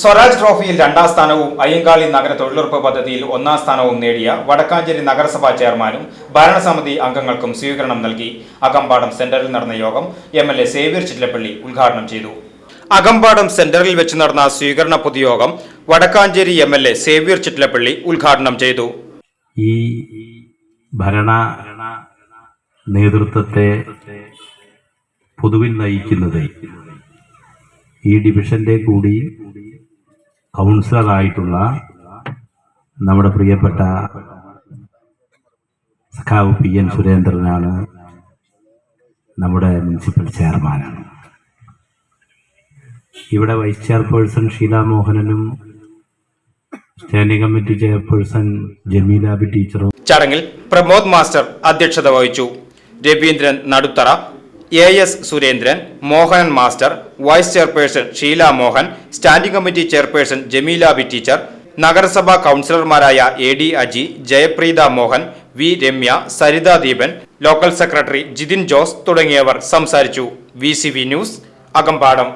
സ്വരാജ് ട്രോഫിയിൽ രണ്ടാം സ്ഥാനവും അയ്യങ്കാളി നഗര തൊഴിലുറപ്പ് പദ്ധതിയിൽ ഒന്നാം സ്ഥാനവും നേടിയ വടക്കാഞ്ചേരി നഗരസഭാ ചെയർമാനും ഭരണസമിതി അംഗങ്ങൾക്കും സ്വീകരണം നൽകി. അകമ്പാടം സെന്ററിൽ നടന്ന യോഗം M L A Xavier Chittilappilly ഉദ്ഘാടനം ചെയ്തു. അകമ്പാടം സെന്ററിൽ വെച്ച് നടന്ന സ്വീകരണ പൊതുയോഗം Vadakkanchery M L A Xavier Chittilappilly ഉദ്ഘാടനം ചെയ്തു. ഈ ഭരണ നേതൃത്വത്തെ പൊതുവിൽ നയിക്കുന്നത് ഈ ഡിവിഷന്റെ കൂടി കൗൺസിലറായിട്ടുള്ള നമ്മുടെ പ്രിയപ്പെട്ട സഖാവ് പി എൻ സുരേന്ദ്രനാണ് നമ്മുടെ മുനിസിപ്പൽ ചെയർമാനാണ്. ഇവിടെ vice chairperson Sheela മോഹനനും standing committee chairperson Jameela B ടീച്ചറും ചടങ്ങിൽ പ്രമോദ് മാസ്റ്റർ അധ്യക്ഷത വഹിച്ചു. Raveendran Naduthara A S Surendran Mohanan master vice chairperson Sheela Mohan standing committee chairperson Jameela B teacher നഗരസഭാ കൗൺസിലർമാരായ A D Aji Jayapreetha Mohan V Ramya Saritha Deepan local secretary Jithin Jose തുടങ്ങിയവർ സംസാരിച്ചു. V news Akampadam.